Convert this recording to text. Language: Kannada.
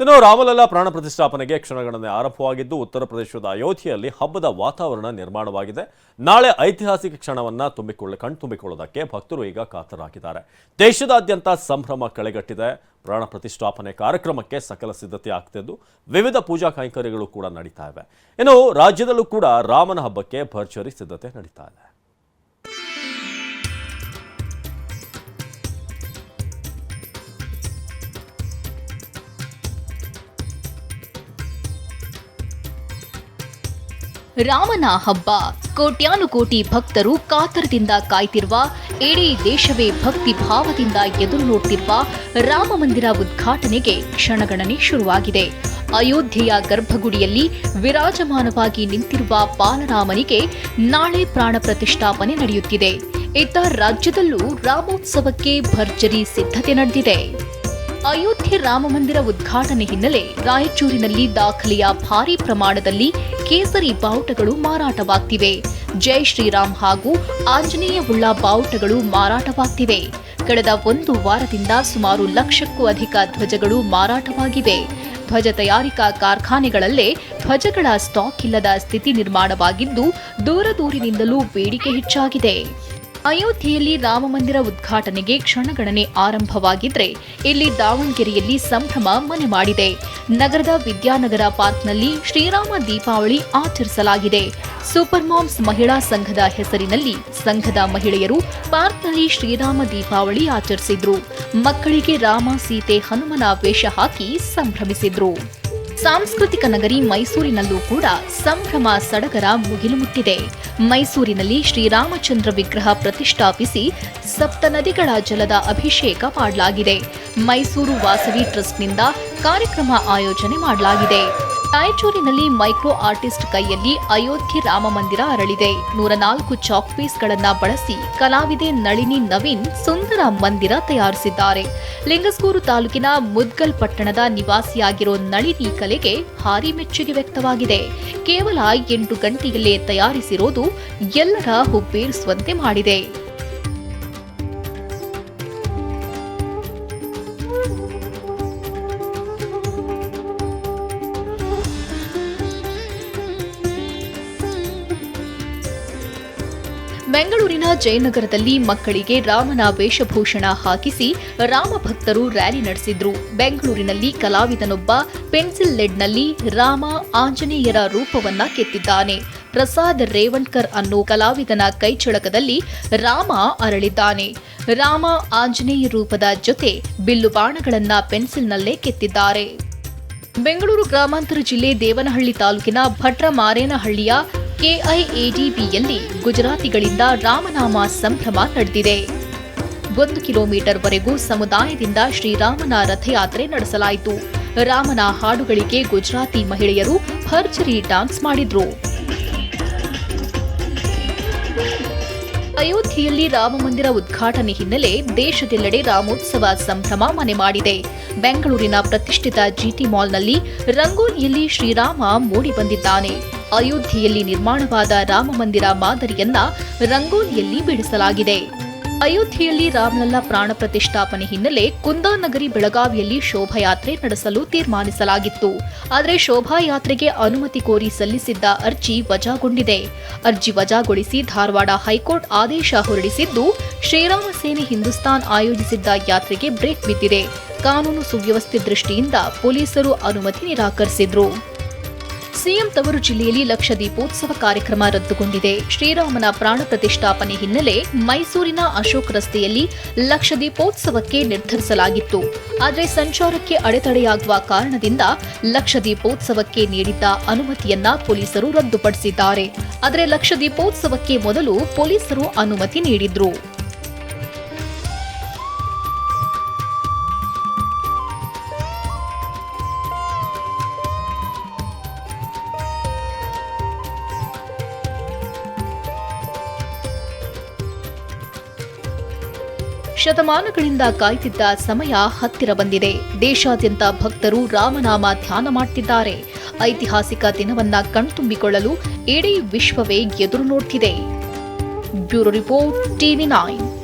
ಇನ್ನು ರಾಮಲಲ್ಲಾ ಪ್ರಾಣ ಪ್ರತಿಷ್ಠಾಪನೆಗೆ ಕ್ಷಣಗಣನೆ ಆರಂಭವಾಗಿದ್ದು ಉತ್ತರ ಪ್ರದೇಶದ ಅಯೋಧ್ಯೆಯಲ್ಲಿ ಹಬ್ಬದ ವಾತಾವರಣ ನಿರ್ಮಾಣವಾಗಿದೆ. ನಾಳೆ ಐತಿಹಾಸಿಕ ಕ್ಷಣವನ್ನು ತುಂಬಿಕೊಳ್ಳ ಕಣ್ತುಂಬಿಕೊಳ್ಳೋದಕ್ಕೆ ಭಕ್ತರು ಈಗ ಕಾತರಾಗಿದ್ದಾರೆ. ದೇಶದಾದ್ಯಂತ ಸಂಭ್ರಮ ಕಳೆಗಟ್ಟಿದೆ. ಪ್ರಾಣ ಪ್ರತಿಷ್ಠಾಪನೆ ಕಾರ್ಯಕ್ರಮಕ್ಕೆ ಸಕಲ ಸಿದ್ಧತೆ ಆಗ್ತಿದ್ದು ವಿವಿಧ ಪೂಜಾ ಕೈಂಕರ್ಯಗಳು ಕೂಡ ನಡೀತಾ ಇವೆ. ಇನ್ನು ರಾಜ್ಯದಲ್ಲೂ ಕೂಡ ರಾಮನ ಹಬ್ಬಕ್ಕೆ ಭರ್ಜರಿ ಸಿದ್ಧತೆ ನಡೀತಾ ಇದೆ. ರಾಮನ ಹಬ್ಬ. ಕೋಟ್ಯಾನುಕೋಟಿ ಭಕ್ತರು ಕಾತರದಿಂದ ಕಾಯ್ತಿರುವ, ಇಡೀ ದೇಶವೇ ಭಕ್ತಿ ಭಾವದಿಂದ ಎದುರು ನೋಡ್ತಿರುವ ರಾಮ ಮಂದಿರ ಉದ್ಘಾಟನೆಗೆ ಕ್ಷಣಗಣನೆ ಶುರುವಾಗಿದೆ. ಅಯೋಧ್ಯೆಯ ಗರ್ಭಗುಡಿಯಲ್ಲಿ ವಿರಾಜಮಾನವಾಗಿ ನಿಂತಿರುವ ಬಾಲರಾಮನಿಗೆ ನಾಳೆ ಪ್ರಾಣ ಪ್ರತಿಷ್ಠಾಪನೆ ನಡೆಯುತ್ತಿದೆ. ಇತ್ತ ರಾಜ್ಯದಲ್ಲೂ ರಾಮೋತ್ಸವಕ್ಕೆ ಭರ್ಜರಿ ಸಿದ್ಧತೆ ನಡೆದಿದೆ. ಅಯೋಧ್ಯೆ ರಾಮಮಂದಿರ ಉದ್ಘಾಟನೆ ಹಿನ್ನೆಲೆ ರಾಯಚೂರಿನಲ್ಲಿ ದಾಖಲೆಯ ಭಾರಿ ಪ್ರಮಾಣದಲ್ಲಿ ಕೇಸರಿ ಬಾವುಟಗಳು ಮಾರಾಟವಾಗ್ತಿವೆ. ಜೈ ಶ್ರೀರಾಮ್ ಹಾಗೂ ಆಂಜನೇಯವುಳ್ಳ ಬಾವುಟಗಳು ಮಾರಾಟವಾಗ್ತಿವೆ. ಕಳೆದ ಒಂದು ವಾರದಿಂದ ಸುಮಾರು ಲಕ್ಷಕ್ಕೂ ಅಧಿಕ ಧ್ವಜಗಳು ಮಾರಾಟವಾಗಿವೆ. ಧ್ವಜ ತಯಾರಿಕಾ ಕಾರ್ಖಾನೆಗಳಲ್ಲೇ ಧ್ವಜಗಳ ಸ್ಟಾಕ್ ಇಲ್ಲದ ಸ್ಥಿತಿ ನಿರ್ಮಾಣವಾಗಿದ್ದು ದೂರ ದೂರಿನಿಂದಲೂ ಬೇಡಿಕೆ ಹೆಚ್ಚಾಗಿದೆ. ಅಯೋಧ್ಯೆಯಲ್ಲಿ ರಾಮಮಂದಿರ ಉದ್ಘಾಟನೆಗೆ ಕ್ಷಣಗಣನೆ ಆರಂಭವಾಗಿದ್ರೆ ಇಲ್ಲಿ ದಾವಣಗೆರೆಯಲ್ಲಿ ಸಂಭ್ರಮ ಮನೆ ಮಾಡಿದೆ. ನಗರದ ವಿದ್ಯಾನಗರ ಪಾರ್ಕ್ನಲ್ಲಿ ಶ್ರೀರಾಮ ದೀಪಾವಳಿ ಆಚರಿಸಲಾಗಿದೆ. ಸೂಪರ್ ಮಾಮ್ಸ್ ಮಹಿಳಾ ಸಂಘದ ಹೆಸರಿನಲ್ಲಿ ಸಂಘದ ಮಹಿಳೆಯರು ಪಾರ್ಕ್ನಲ್ಲಿ ಶ್ರೀರಾಮ ದೀಪಾವಳಿ ಆಚರಿಸಿದ್ರು. ಮಕ್ಕಳಿಗೆ ರಾಮ ಸೀತೆ ಹನುಮನ ವೇಷ ಹಾಕಿ ಸಂಭ್ರಮಿಸಿದ್ರು. ಸಾಂಸ್ಕೃತಿಕ ನಗರಿ ಮೈಸೂರಿನಲ್ಲೂ ಕೂಡ ಸಂಭ್ರಮ ಸಡಗರ ಮುಗಿಲು ಮುಟ್ಟಿದೆ. ಮೈಸೂರಿನಲ್ಲಿ ಶ್ರೀರಾಮಚಂದ್ರ ವಿಗ್ರಹ ಪ್ರತಿಷ್ಠಾಪಿಸಿ ಸಪ್ತ ನದಿಗಳ ಜಲದ ಅಭಿಷೇಕ ಮಾಡಲಾಗಿದೆ. ಮೈಸೂರು ವಾಸವಿ ಟ್ರಸ್ಟ್ನಿಂದ ಕಾರ್ಯಕ್ರಮ ಆಯೋಜನೆ ಮಾಡಲಾಗಿದೆ. ರಾಯಚೂರಿನಲ್ಲಿ ಮೈಕ್ರೋ ಆರ್ಟಿಸ್ಟ್ ಕೈಯಲ್ಲಿ ಅಯೋಧ್ಯೆ ರಾಮ ಮಂದಿರ ಅರಳಿದೆ. ನೂರ ನಾಲ್ಕು ಚಾಕ್ ಪೀಸ್ಗಳನ್ನ ಬಳಸಿ ಕಲಾವಿದೆ ನಳಿನಿ ನವೀನ್ ಸುಂದರ ಮಂದಿರ ತಯಾರಿಸಿದ್ದಾರೆ. ಲಿಂಗಸ್ಗೂರು ತಾಲೂಕಿನ ಮುದ್ಗಲ್ ಪಟ್ಟಣದ ನಿವಾಸಿಯಾಗಿರೋ ನಳಿನಿ ಕಲೆಗೆ ಭಾರಿ ಮೆಚ್ಚುಗೆ ವ್ಯಕ್ತವಾಗಿದೆ. ಕೇವಲ ಎಂಟು ಗಂಟೆಯಲ್ಲೇ ತಯಾರಿಸಿರೋದು ಎಲ್ಲರ ಹುಬ್ಬೇರಿಸುವಂತೆ ಮಾಡಿದೆ. ಬೆಂಗಳೂರಿನ ಜಯನಗರದಲ್ಲಿ ಮಕ್ಕಳಿಗೆ ರಾಮನ ವೇಷಭೂಷಣ ಹಾಕಿಸಿ ರಾಮ ಭಕ್ತರು ರ್ಯಾಲಿ ನಡೆಸಿದ್ರು. ಬೆಂಗಳೂರಿನಲ್ಲಿ ಕಲಾವಿದನೊಬ್ಬ ಪೆನ್ಸಿಲ್ ಲೆಡ್ನಲ್ಲಿ ರಾಮ ಆಂಜನೇಯರ ರೂಪವನ್ನ ಕೆತ್ತಿದ್ದಾನೆ. ಪ್ರಸಾದ್ ರೇವಣ್ಕರ್ ಅನ್ನೋ ಕಲಾವಿದನ ಕೈಚಳಕದಲ್ಲಿ ರಾಮ ಅರಳಿದ್ದಾನೆ. ರಾಮ ಆಂಜನೇಯ ರೂಪದ ಜೊತೆ ಬಿಲ್ಲು ಬಾಣಗಳನ್ನ ಪೆನ್ಸಿಲ್ನಲ್ಲೇ ಕೆತ್ತಿದ್ದಾರೆ. ಬೆಂಗಳೂರು ಗ್ರಾಮಾಂತರ ಜಿಲ್ಲೆ ದೇವನಹಳ್ಳಿ ತಾಲೂಕಿನ ಭಟ್ರ ಮಾರೇನಹಳ್ಳಿಯ ಕೆಐಎಡಿಬಿಯಲ್ಲಿ ಗುಜರಾತಿಗಳಿಂದ ರಾಮನಾಮ ಸಂಭ್ರಮ ನಡೆದಿದೆ. ಒಂದು ಕಿಲೋಮೀಟರ್ ವರೆಗೂ ಸಮುದಾಯದಿಂದ ಶ್ರೀರಾಮನ ರಥಯಾತ್ರೆ ನಡೆಸಲಾಯಿತು. ರಾಮನ ಹಾಡುಗಳಿಗೆ ಗುಜರಾತಿ ಮಹಿಳೆಯರು ಭರ್ಜರಿ ಡಾನ್ಸ್ ಮಾಡಿದ್ರು. ಅಯೋಧ್ಯೆಯಲ್ಲಿ ರಾಮಮಂದಿರ ಉದ್ಘಾಟನೆ ಹಿನ್ನೆಲೆ ದೇಶದೆಲ್ಲೆಡೆ ರಾಮೋತ್ಸವ ಸಂಭ್ರಮ ಮನೆ ಮಾಡಿದೆ. ಬೆಂಗಳೂರಿನ ಪ್ರತಿಷ್ಠಿತ ಜಿಟಿ ಮಾಲ್ನಲ್ಲಿ ರಂಗೋಲಿಯಲ್ಲಿ ಶ್ರೀರಾಮ ಮೂಡಿ ಬಂದಿದ್ದಾನೆ. ಅಯೋಧ್ಯೆಯಲ್ಲಿ ನಿರ್ಮಾಣವಾದ ರಾಮಮಂದಿರ ಮಾದರಿಯನ್ನ ರಂಗೋಲಿಯಲ್ಲಿ ಬಿಡಿಸಲಾಗಿದೆ. ಅಯೋಧ್ಯೆಯಲ್ಲಿ ರಾಮಲಲ್ಲಾ ಪ್ರಾಣ ಪ್ರತಿಷ್ಠಾಪನೆ ಹಿನ್ನೆಲೆ ಕುಂದಾನಗರಿ ಬೆಳಗಾವಿಯಲ್ಲಿ ಶೋಭಾಯಾತ್ರೆ ನಡೆಸಲು ತೀರ್ಮಾನಿಸಲಾಗಿತ್ತು. ಆದರೆ ಶೋಭಾಯಾತ್ರೆಗೆ ಅನುಮತಿ ಕೋರಿ ಸಲ್ಲಿಸಿದ್ದ ಅರ್ಜಿ ವಜಾಗೊಂಡಿದೆ. ಅರ್ಜಿ ವಜಾಗೊಳಿಸಿ ಧಾರವಾಡ ಹೈಕೋರ್ಟ್ ಆದೇಶ ಹೊರಡಿಸಿದ್ದು, ಶ್ರೀರಾಮ ಸೇನೆ ಹಿಂದೂಸ್ತಾನ್ ಆಯೋಜಿಸಿದ್ದ ಯಾತ್ರೆಗೆ ಬ್ರೇಕ್ ಬಿದ್ದಿದೆ. ಕಾನೂನು ಸುವ್ಯವಸ್ಥೆ ದೃಷ್ಟಿಯಿಂದ ಪೊಲೀಸರು ಅನುಮತಿ ನಿರಾಕರಿಸಿದ್ರು. ಸಿಎಂ ತವರು ಜಿಲ್ಲೆಯಲ್ಲಿ ಲಕ್ಷ ದೀಪೋತ್ಸವ ಕಾರ್ಯಕ್ರಮ ರದ್ದುಗೊಂಡಿದೆ. ಶ್ರೀರಾಮನ ಪ್ರಾಣ ಪ್ರತಿಷ್ಠಾಪನೆ ಹಿನ್ನೆಲೆ ಮೈಸೂರಿನ ಅಶೋಕ್ ರಸ್ತೆಯಲ್ಲಿ ಲಕ್ಷ ದೀಪೋತ್ಸವಕ್ಕೆ ನಿರ್ಧರಿಸಲಾಗಿತ್ತು. ಆದರೆ ಸಂಚಾರಕ್ಕೆ ಅಡೆತಡೆಯಾಗುವ ಕಾರಣದಿಂದ ಲಕ್ಷ ದೀಪೋತ್ಸವಕ್ಕೆ ನೀಡಿದ್ದ ಅನುಮತಿಯನ್ನ ಪೊಲೀಸರು ರದ್ದುಪಡಿಸಿದ್ದಾರೆ. ಆದರೆ ಲಕ್ಷ ದೀಪೋತ್ಸವಕ್ಕೆ ಮೊದಲು ಪೊಲೀಸರು ಅನುಮತಿ ನೀಡಿದ್ರು. ಶತಮಾನಗಳಿಂದ ಕಾಯ್ತಿದ್ದ ಸಮಯ ಹತ್ತಿರ ಬಂದಿದೆ. ದೇಶಾದ್ಯಂತ ಭಕ್ತರು ರಾಮನಾಮ ಧ್ಯಾನ ಮಾಡ್ತಿದ್ದಾರೆ. ಐತಿಹಾಸಿಕ ದಿನವನ್ನ ಕಣ್ತುಂಬಿಕೊಳ್ಳಲು ಇಡೀ ವಿಶ್ವವೇ ಎದುರು ನೋಡ್ತಿದೆ. Bureau report TV nine.